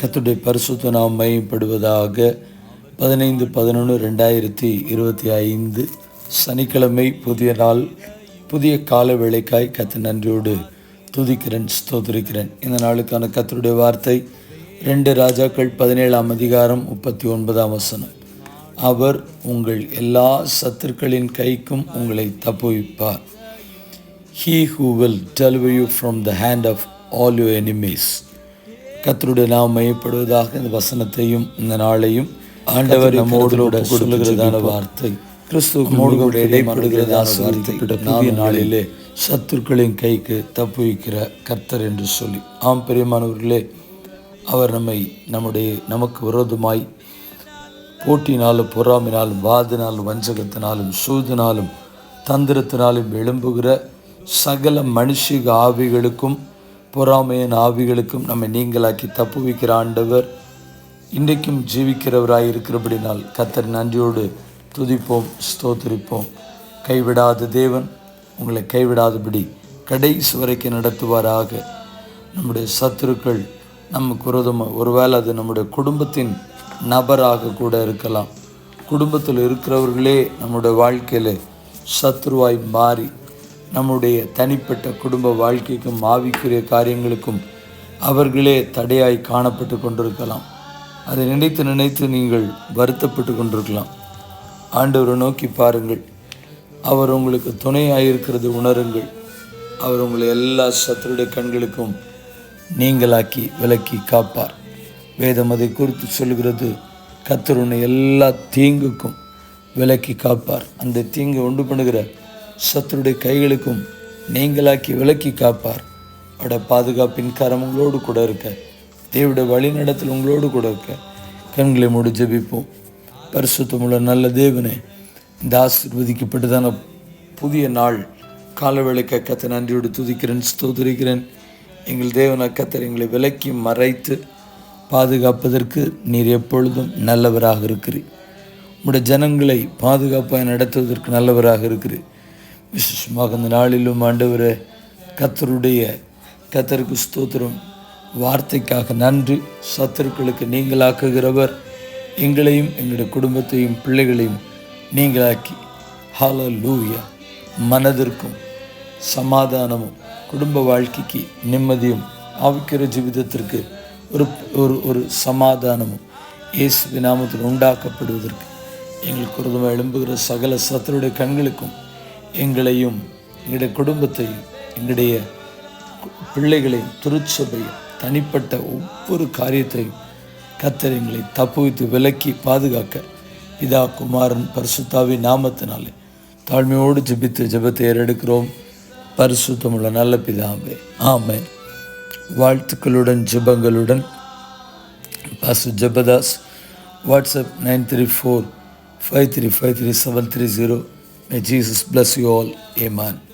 கத்துடைய பரிசுத்த நாம் மையப்படுவதாக பதினைந்து பதினொன்று ரெண்டாயிரத்தி இருபத்தி ஐந்து சனிக்கிழமை புதிய நாள் புதிய கால வேலைக்காய் கத்து நன்றியோடு துதிக்கிறேன் ஸ்தோத்திரிக்கிறேன். இந்த நாளுக்கான கத்தருடைய வார்த்தை ரெண்டு ராஜாக்கள் பதினேழாம் அதிகாரம் முப்பத்தி ஒன்பதாம் வசனம். அவர் உங்கள் எல்லா சத்துருக்களின் கைக்கும் உங்களை தப்புவிப்பார். He who will deliver you from the hand of all you enemies கத்தருடைய நாம் மையப்படுவதாக இந்த வசனத்தையும் இந்த நாளையும் ஆண்டவர் நம்மோடு கூட சொல்லுகிறதான வார்த்தை கிறிஸ்துவோடு கூட இடைப்படுகிறதான வார்த்தை புதிய நாளிலே சத்துருக்களின் கைக்கு தப்புவிக்கிற கர்த்தர் என்று சொல்லி. ஆம் பெரியமானவர்களே அவர் நம்மை நம்முடைய நமக்கு விரோதமாய் போட்டினாலும் பொறாமினாலும் வாதினாலும் வஞ்சகத்தினாலும் சூதினாலும் தந்திரத்தினாலும் எழும்புகிற சகல மனுஷிக ஆவிகளுக்கும் பொறாமையின் ஆவிகளுக்கும் நம்மை நீங்களாக்கி தப்புவிக்கிற ஆண்டவர் இன்றைக்கும் ஜீவிக்கிறவராய் இருக்கிறபடினால் கத்தர் நன்றியோடு துதிப்போம் ஸ்தோத்திரிப்போம். கைவிடாத தேவன் உங்களை கைவிடாதபடி கடைசி வரைக்கும் நடத்துவாராக. நம்முடைய சத்துருக்கள் நமக்கு விரோதமாக ஒருவேளை அது நம்முடைய குடும்பத்தின் நபராக கூட இருக்கலாம். குடும்பத்தில் இருக்கிறவர்களே நம்முடைய வாழ்க்கையில் சத்ருவாய் மாறி நம்முடைய தனிப்பட்ட குடும்ப வாழ்க்கைக்கும் ஆவிக்குரிய காரியங்களுக்கும் அவர்களே தடையாய் காணப்பட்டு கொண்டிருக்கலாம். அதை நினைத்து நினைத்து நீங்கள் வருத்தப்பட்டு கொண்டிருக்கலாம். ஆண்டவரை நோக்கி பாருங்கள். அவர் உங்களுக்கு துணையாயிருக்கிறது உணருங்கள். அவர் உங்களை எல்லா சத்துருடைய கண்களுக்கும் நீங்களாக்கி விலக்கி காப்பார். வேதம் அதை குறித்து சொல்கிறது கத்தர் உன்னை எல்லா தீங்குக்கும் விலக்கி காப்பார். அந்த தீங்கை உண்டு பண்ணுகிற சத்துருடைய கைகளுக்கும் நீங்களாக்கி விலக்கி காப்பார். அவருடைய பாதுகாப்பின் கரம் உங்களோடு கூட இருக்க. தேவடைய வழிநடத்தல் உங்களோடு கூட இருக்க. கண்களை மூடி ஜெபிப்போம். பரிசுத்தமுள்ள நல்ல தேவனே இந்த ஆசீர்வதிக்கப்பட்டதான புதிய நாள் காலவேளைக்கு கத்தை நன்றியோடு துதிக்கிறேன் ஸ்தோதரிக்கிறேன் எங்கள் தேவன கத்தர் எங்களை விலக்கி மறைத்து பாதுகாப்பதற்கு நீர் எப்பொழுதும் நல்லவராக இருக்கிறீர். உங்களுடைய ஜனங்களை பாதுகாப்பாக நடத்துவதற்கு நல்லவராக இருக்கிறீர். விசேஷமாக இந்த நாளிலும் ஆண்டவர் கத்தருடைய கத்தருக்கு ஸ்தோத்திரம். வார்த்தைக்காக நன்றி. சத்துருக்களுக்கு நீங்களாக்குகிறவர். எங்களையும் எங்களுடைய குடும்பத்தையும் பிள்ளைகளையும் நீங்களாக்கி. ஹால லூயா மனதிற்கும் சமாதானமும் குடும்ப வாழ்க்கைக்கு நிம்மதியும் ஆவிக்கிற ஜீவிதத்திற்கு ஒரு ஒரு ஒரு சமாதானமும் இயேசு நாமத்தில் உண்டாக்கப்படுவதற்கு எங்களுக்கு குருதமாக எழும்புகிற சகல சத்தருடைய கண்களுக்கும் எங்களையும் எங்களுடைய குடும்பத்தையும் எங்களுடைய பிள்ளைகளையும் திருச்சபையும் தனிப்பட்ட ஒவ்வொரு காரியத்தையும் கத்தர் எங்களை தப்புவித்து விலக்கி பாதுகாக்க பிதா குமாரன் பரிசுத்தாவி நாமத்தினாலே தாழ்மையோடு ஜெபித்து ஜெபத்தை ஏறெடுக்கிறோம். பரிசுத்தமுள்ள நல்ல பிதாவே ஆமை வாழ்த்துக்களுடன் ஜெபங்களுடன். Basu Jebadas WhatsApp nine three four five three five three seven three zero. May Jesus bless you all. Amen.